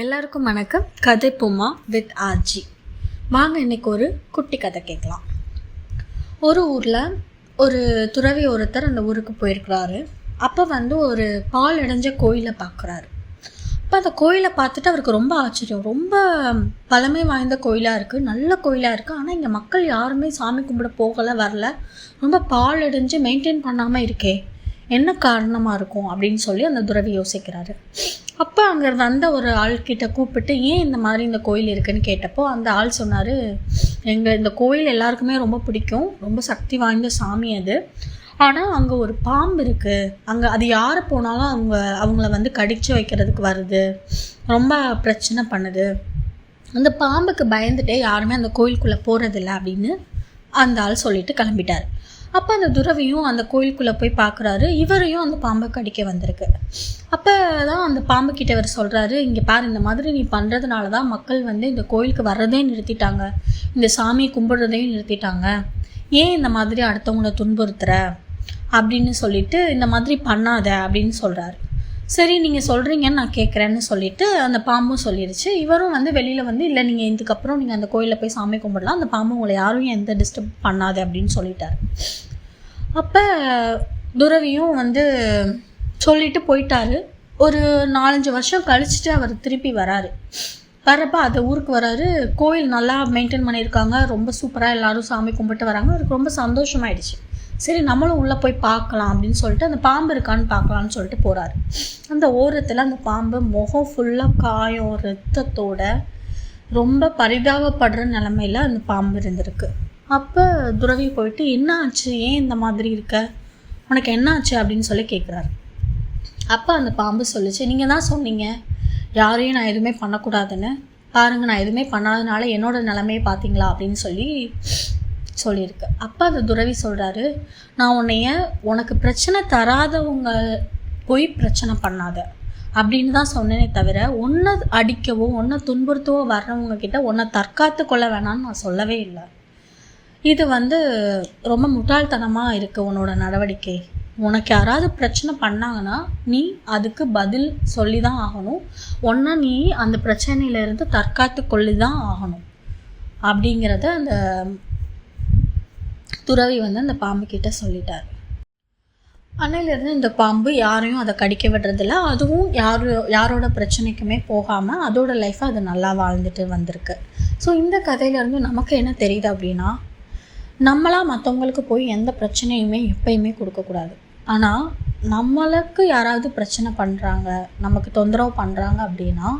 எல்லாருக்கும் வணக்கம். கதை பொம்மா வித் ஆர்ஜி. வாங்க இன்னைக்கு ஒரு குட்டி கதை கேட்கலாம். ஒரு ஊரில் ஒரு துறவி ஒருத்தர் அந்த ஊருக்கு போயிருக்கிறாரு. அப்போ வந்து ஒரு பால் அடைஞ்ச கோயிலை பார்க்குறாரு அப்போ அந்த கோயிலை பார்த்துட்டு அவருக்கு ரொம்ப ஆச்சரியம். ரொம்ப பழமை வாய்ந்த கோயிலாக இருக்குது நல்ல கோயிலாக இருக்குது ஆனால் இங்கே மக்கள் யாருமே சாமி கும்பிட போகலை வரல. ரொம்ப பால் அடைஞ்சு மெயின்டைன் பண்ணாமல் இருக்கே. என்ன காரணமாக இருக்கும் அப்படின்னு சொல்லி அந்த துறவி யோசிக்கிறாரு. அப்போ அங்கே அந்த ஒரு ஆள்கிட்ட கூப்பிட்டு ஏன் இந்த மாதிரி இந்த கோயில் இருக்குன்னு கேட்டப்போ அந்த ஆள் சொன்னார் எங்கள் இந்த கோயில் எல்லாருக்குமே ரொம்ப பிடிக்கும். ரொம்ப சக்தி வாய்ந்த சாமி அது. ஆனால் அங்கே ஒரு பாம்பு இருக்குது அங்கே அது யார் போனாலும் அவங்க அவங்கள வந்து கடிச்சு வைக்கிறதுக்கு வருது. ரொம்ப பிரச்சனை பண்ணுது. அந்த பாம்புக்கு பயந்துட்டே யாருமே அந்த கோயிலுக்குள்ளே போகிறதில்ல அப்படின்னு அந்த ஆள் சொல்லிட்டு கிளம்பிட்டார். அப்போ அந்த துறவியும் அந்த கோயிலுக்குள்ளே போய் பார்க்குறாரு இவரையும் அந்த பாம்பை கடிக்க வந்திருக்கு. அப்போ தான் அந்த பாம்பு கிட்ட இவர் சொல்கிறாரு இங்கே பாரு இந்த மாதிரி நீ பண்ணுறதுனால தான் மக்கள் வந்து இந்த கோயிலுக்கு வர்றதே நிறுத்திட்டாங்க. இந்த சாமியை கும்பிடுறதையும் நிறுத்திட்டாங்க. ஏன் இந்த மாதிரி அடுத்தவங்கள துன்புறுத்துற? அப்படின்னு சொல்லிட்டு இந்த மாதிரி பண்ணாத அப்படின்னு சொல்கிறாரு சரி நீங்கள் சொல்கிறீங்கன்னு நான் கேட்குறேன்னு சொல்லிட்டு அந்த பாம்பும் சொல்லிடுச்சு இவரும் வந்து வெளியில் வந்து இல்லை நீங்கள் இதுக்கப்புறம் நீங்கள் அந்த கோயிலில் போய் சாமி கும்பிடலாம். அந்த பாம்பு உங்களை யாரும் எந்த டிஸ்டர்ப் பண்ணாது அப்படின்னு சொல்லிட்டாரு. அப்போ துறவியும் வந்து சொல்லிட்டு போயிட்டாரு. ஒரு நாலஞ்சு வருஷம் கழிச்சுட்டு அவர் திருப்பி வராரு. வரப்போ அந்த ஊருக்கு வராரு. கோயில் நல்லா மெயின்டைன் பண்ணியிருக்காங்க. ரொம்ப சூப்பராக எல்லாரும் சாமி கும்பிட்டு வராங்க. அவருக்கு ரொம்ப சந்தோஷமாயிடுச்சு. சரி நம்மளும் உள்ளே போய் பார்க்கலாம் அப்படின்னு சொல்லிட்டு அந்த பாம்பு இருக்கான்னு பார்க்கலான்னு சொல்லிட்டு போகிறாரு அந்த ஓரத்தில் அந்த பாம்பு முகம் ஃபுல்லாக காயம் ரத்தத்தோட ரொம்ப பரிதாபப்படுற நிலமையில அந்த பாம்பு இருந்திருக்கு. அப்போ துறவி போயிட்டு என்ன ஆச்சு ஏன் இந்த மாதிரி இருக்க? உனக்கு என்ன ஆச்சு அப்படின்னு சொல்லி கேட்குறாரு அப்போ அந்த பாம்பு சொல்லுச்சு நீங்கள் தான் சொன்னீங்க யாரையும் நான் எதுவுமே பண்ணக்கூடாதுன்னு. பாருங்கள் நான் எதுவுமே பண்ணாதனால என்னோட நிலமையை பார்த்தீங்களா? அப்படின்னு சொல்லி சொல்லியிருக்கு. அப்போ அந்த துறவி சொல்கிறாரு நான் உன்னைய உனக்கு பிரச்சனை தராதவங்க போய் பிரச்சனை பண்ணாத. அப்படின்னு தான் சொன்னேனே தவிர ஒன்றை அடிக்கவோ ஒன்றை துன்புறுத்தவோ வர்றவங்க கிட்ட ஒன்றை தற்காத்து கொள்ள வேணாம்னு நான் சொல்லவே இல்லை. இது வந்து ரொம்ப முட்டாள்தனமாக இருக்குது உன்னோட நடவடிக்கை. உனக்கு யாராவது பிரச்சனை பண்ணாங்கன்னா நீ அதுக்கு பதில் சொல்லி தான் ஆகணும். ஒன்றா நீ அந்த பிரச்சனையிலேருந்து தற்காத்து கொள்ளி தான் ஆகணும். அப்படிங்கிறத அந்த துறவி வந்து அந்த பாம்பு கிட்டே சொல்லிட்டார். அன்னையிலேருந்து இந்த பாம்பு யாரையும் அதை கடிக்க விடுறதில்ல. அதுவும் யாரு யாரோட பிரச்சனைக்குமே போகாமல் அதோட லைஃப்பை அது நல்லா வாழ்ந்துட்டு வந்திருக்கு. ஸோ இந்த கதையிலேருந்து நமக்கு என்ன தெரியுது அப்படின்னா நம்மளாக மற்றவங்களுக்கு போய் எந்த பிரச்சனையுமே எப்பயுமே கொடுக்கக்கூடாது. ஆனால் நம்மளுக்கு யாராவது பிரச்சனை பண்ணுறாங்க நமக்கு தொந்தரவு பண்ணுறாங்க அப்படின்னா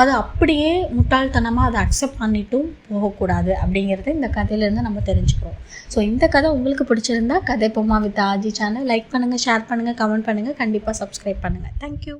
அதை அப்படியே முட்டாள்தனமாக அதை அக்செப்ட் பண்ணிட்டும் போகக்கூடாது அப்படிங்கிறது இந்த கதையிலேருந்து நம்ம தெரிஞ்சுக்கிறோம். ஸோ இந்த கதை உங்களுக்கு பிடிச்சிருந்தா கதை பொம்மா வித் ஆஜி சேனல் லைக் பண்ணுங்கள் ஷேர் பண்ணுங்கள் கமெண்ட் பண்ணுங்கள் கண்டிப்பாக சப்ஸ்கிரைப் பண்ணுங்கள் தேங்க்யூ